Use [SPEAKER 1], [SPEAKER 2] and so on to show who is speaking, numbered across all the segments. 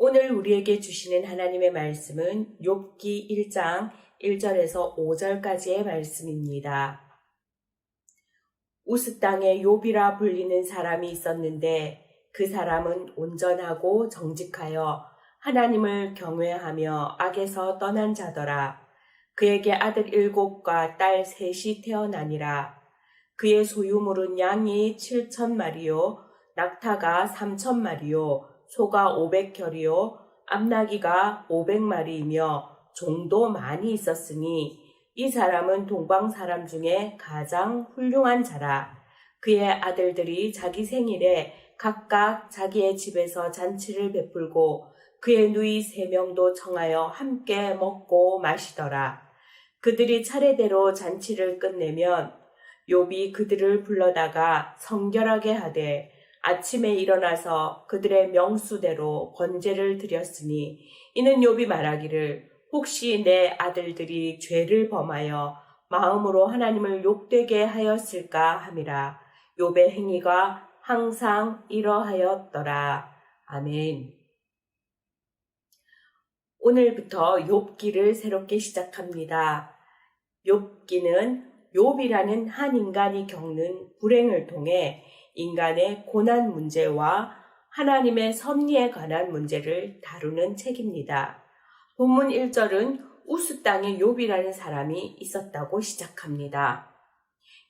[SPEAKER 1] 오늘 우리에게 주시는 하나님의 말씀은 욥기 1장 1절에서 5절까지의 말씀입니다. 우스 땅에 욥이라 불리는 사람이 있었는데 그 사람은 온전하고 정직하여 하나님을 경외하며 악에서 떠난 자더라. 그에게 아들 일곱과 딸 셋이 태어나니라. 그의 소유물은 양이 칠천 마리요, 낙타가 삼천 마리요, 소가 오백 결이요, 암나기가 오백 마리이며 종도 많이 있었으니 이 사람은 동방 사람 중에 가장 훌륭한 자라. 그의 아들들이 자기 생일에 각각 자기의 집에서 잔치를 베풀고 그의 누이 세 명도 청하여 함께 먹고 마시더라. 그들이 차례대로 잔치를 끝내면 욥이 그들을 불러다가 성결하게 하되 아침에 일어나서 그들의 명수대로 번제를 드렸으니 이는 욥이 말하기를 혹시 내 아들들이 죄를 범하여 마음으로 하나님을 욕되게 하였을까 함이라 욥의 행위가 항상 이러하였더라 아멘. 오늘부터 욥기를 새롭게 시작합니다. 욥기는 욥이라는 한 인간이 겪는 불행을 통해 인간의 고난 문제와 하나님의 섭리에 관한 문제를 다루는 책입니다. 본문 1절은 우스 땅에 욥이라는 사람이 있었다고 시작합니다.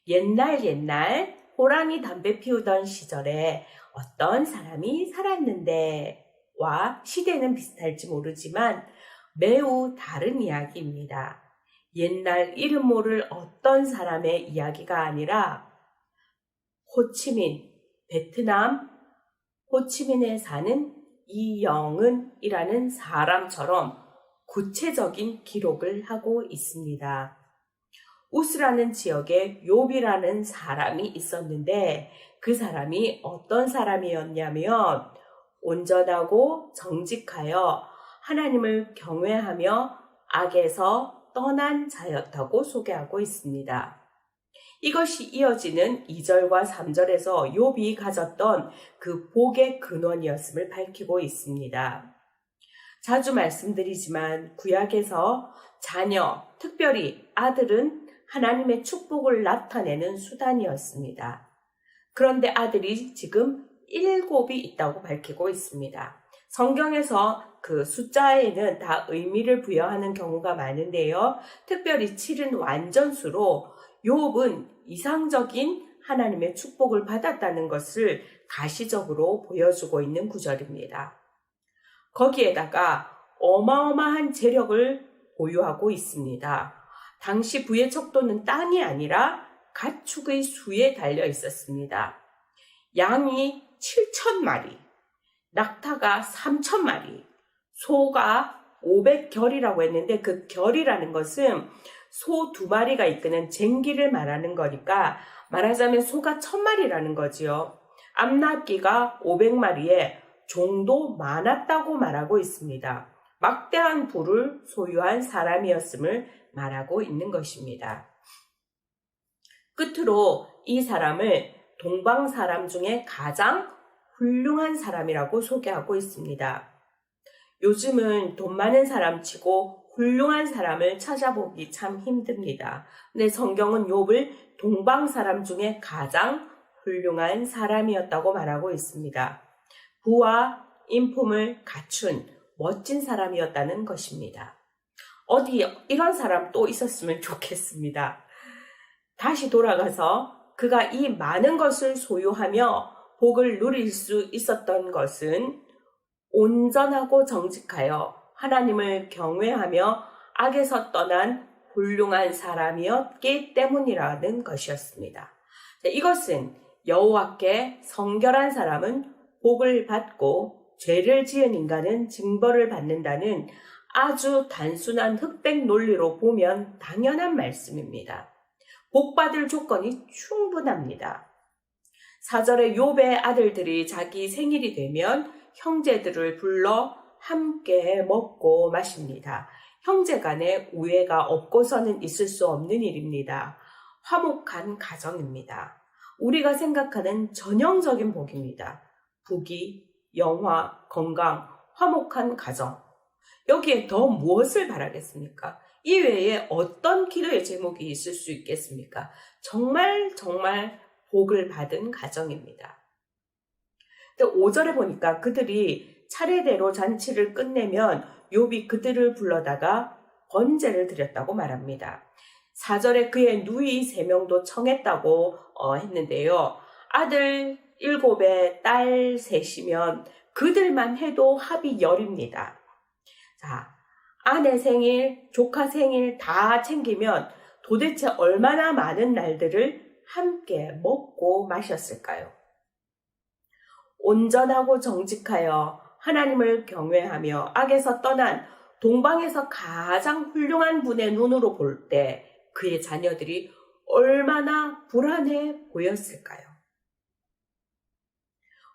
[SPEAKER 1] 옛날 옛날 호랑이 담배 피우던 시절에 어떤 사람이 살았는데 와 시대는 비슷할지 모르지만 매우 다른 이야기입니다. 옛날 이름 모를 어떤 사람의 이야기가 아니라 호치민, 베트남 호치민에 사는 이영은이라는 사람처럼 구체적인 기록을 하고 있습니다. 우스라는 지역에 욥이라는 사람이 있었는데 그 사람이 어떤 사람이었냐면 온전하고 정직하여 하나님을 경외하며 악에서 떠난 자였다고 소개하고 있습니다. 이것이 이어지는 2절과 3절에서 욥이 가졌던 그 복의 근원이었음을 밝히고 있습니다. 자주 말씀드리지만 구약에서 자녀, 특별히 아들은 하나님의 축복을 나타내는 수단이었습니다. 그런데 아들이 지금 일곱이 있다고 밝히고 있습니다. 성경에서 그 숫자에는 다 의미를 부여하는 경우가 많은데요. 특별히 7은 완전수로 욥은 이상적인 하나님의 축복을 받았다는 것을 가시적으로 보여주고 있는 구절입니다. 거기에다가 어마어마한 재력을 보유하고 있습니다. 당시 부의 척도는 땅이 아니라 가축의 수에 달려 있었습니다. 양이 7천 마리, 낙타가 3천 마리, 소가 500결이라고 했는데 그 결이라는 것은 소 두 마리가 이끄는 쟁기를 말하는 거니까 말하자면 소가 천 마리라는 거지요. 암낙기가 500마리에 종도 많았다고 말하고 있습니다. 막대한 부를 소유한 사람이었음을 말하고 있는 것입니다. 끝으로 이 사람을 동방 사람 중에 가장 훌륭한 사람이라고 소개하고 있습니다. 요즘은 돈 많은 사람 치고 훌륭한 사람을 찾아보기 참 힘듭니다. 근데 성경은 욥을 동방 사람 중에 가장 훌륭한 사람이었다고 말하고 있습니다. 부와 인품을 갖춘 멋진 사람이었다는 것입니다. 어디 이런 사람 또 있었으면 좋겠습니다. 다시 돌아가서 그가 이 많은 것을 소유하며 복을 누릴 수 있었던 것은 온전하고 정직하여 하나님을 경외하며 악에서 떠난 훌륭한 사람이었기 때문이라는 것이었습니다. 이것은 여호와께 성결한 사람은 복을 받고 죄를 지은 인간은 징벌을 받는다는 아주 단순한 흑백 논리로 보면 당연한 말씀입니다. 복받을 조건이 충분합니다. 사절에 욥의 아들들이 자기 생일이 되면 형제들을 불러 함께 먹고 마십니다. 형제 간에 우애가 없고서는 있을 수 없는 일입니다. 화목한 가정입니다. 우리가 생각하는 전형적인 복입니다. 부귀, 영화, 건강, 화목한 가정. 여기에 더 무엇을 바라겠습니까? 이외에 어떤 기도의 제목이 있을 수 있겠습니까? 정말 정말 복을 받은 가정입니다. 5절에 보니까 그들이 차례대로 잔치를 끝내면 욥이 그들을 불러다가 번제를 드렸다고 말합니다. 4절에 그의 누이 3명도 청했다고 어, 했는데요. 아들 7에 딸 셋이면 그들만 해도 합이 열입니다. 자, 아내 생일, 조카 생일 다 챙기면 도대체 얼마나 많은 날들을 함께 먹고 마셨을까요? 온전하고 정직하여 하나님을 경외하며 악에서 떠난 동방에서 가장 훌륭한 분의 눈으로 볼 때 그의 자녀들이 얼마나 불안해 보였을까요?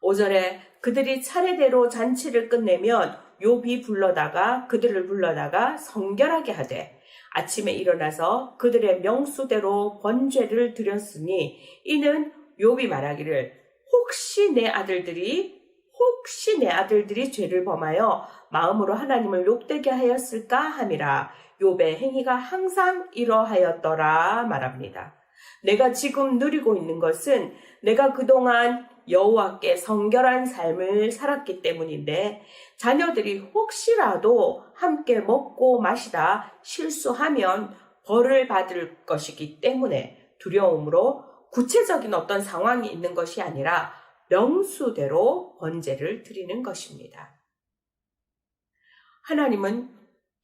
[SPEAKER 1] 5절에 그들이 차례대로 잔치를 끝내면 욥이 불러다가 그들을 불러다가 성결하게 하되 아침에 일어나서 그들의 명수대로 번죄를 드렸으니 이는 욥이 말하기를 혹시 내 아들들이 혹시 내 아들들이 죄를 범하여 마음으로 하나님을 욕되게 하였을까 함이라 욥의 행위가 항상 이러하였더라 말합니다. 내가 지금 누리고 있는 것은 내가 그동안 여호와께 성결한 삶을 살았기 때문인데 자녀들이 혹시라도 함께 먹고 마시다 실수하면 벌을 받을 것이기 때문에 두려움으로 구체적인 어떤 상황이 있는 것이 아니라 명수대로 번제를 드리는 것입니다. 하나님은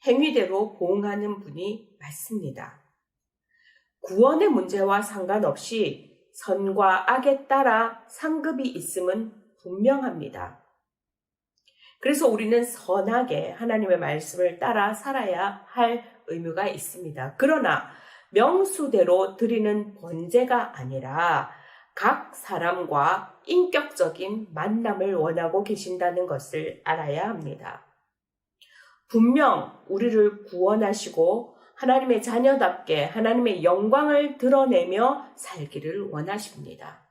[SPEAKER 1] 행위대로 보응하는 분이 맞습니다. 구원의 문제와 상관없이 선과 악에 따라 상급이 있음은 분명합니다. 그래서 우리는 선하게 하나님의 말씀을 따라 살아야 할 의무가 있습니다. 그러나 명수대로 드리는 번제가 아니라 각 사람과 인격적인 만남을 원하고 계신다는 것을 알아야 합니다. 분명 우리를 구원하시고 하나님의 자녀답게 하나님의 영광을 드러내며 살기를 원하십니다.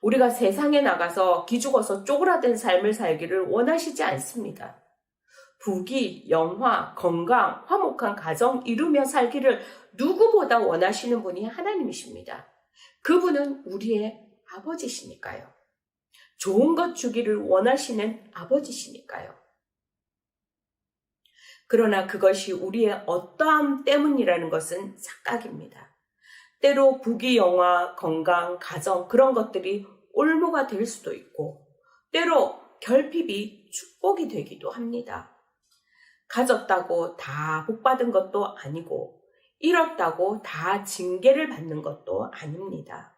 [SPEAKER 1] 우리가 세상에 나가서 기죽어서 쪼그라든 삶을 살기를 원하시지 않습니다. 부귀, 영화, 건강, 화목한 가정 이루며 살기를 누구보다 원하시는 분이 하나님이십니다. 그분은 우리의 아버지시니까요. 좋은 것 주기를 원하시는 아버지시니까요. 그러나 그것이 우리의 어떠함 때문이라는 것은 착각입니다. 때로 부귀, 영화, 건강, 가정 그런 것들이 올무가 될 수도 있고 때로 결핍이 축복이 되기도 합니다. 가졌다고 다 복받은 것도 아니고 잃었다고 다 징계를 받는 것도 아닙니다.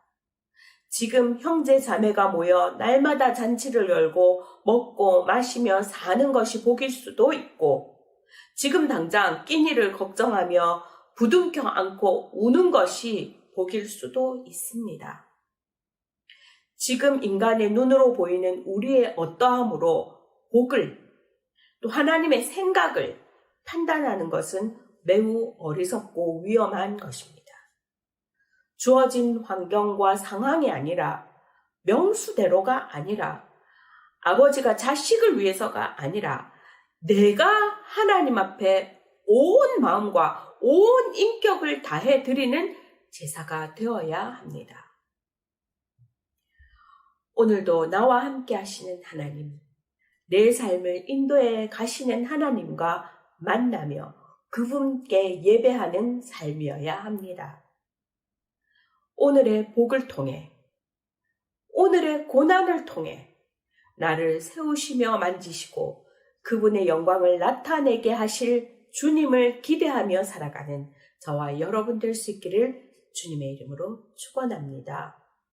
[SPEAKER 1] 지금 형제 자매가 모여 날마다 잔치를 열고 먹고 마시며 사는 것이 복일 수도 있고 지금 당장 끼니를 걱정하며 부둥켜 안고 우는 것이 복일 수도 있습니다. 지금 인간의 눈으로 보이는 우리의 어떠함으로 복을 또 하나님의 생각을 판단하는 것은 매우 어리석고 위험한 것입니다. 주어진 환경과 상황이 아니라 명수대로가 아니라 아버지가 자식을 위해서가 아니라 내가 하나님 앞에 온 마음과 온 인격을 다해 드리는 제사가 되어야 합니다. 오늘도 나와 함께 하시는 하나님, 내 삶을 인도해 가시는 하나님과 만나며 그분께 예배하는 삶이어야 합니다. 오늘의 복을 통해, 오늘의 고난을 통해 나를 세우시며 만지시고 그분의 영광을 나타내게 하실 주님을 기대하며 살아가는 저와 여러분 될 수 있기를 주님의 이름으로 축원합니다.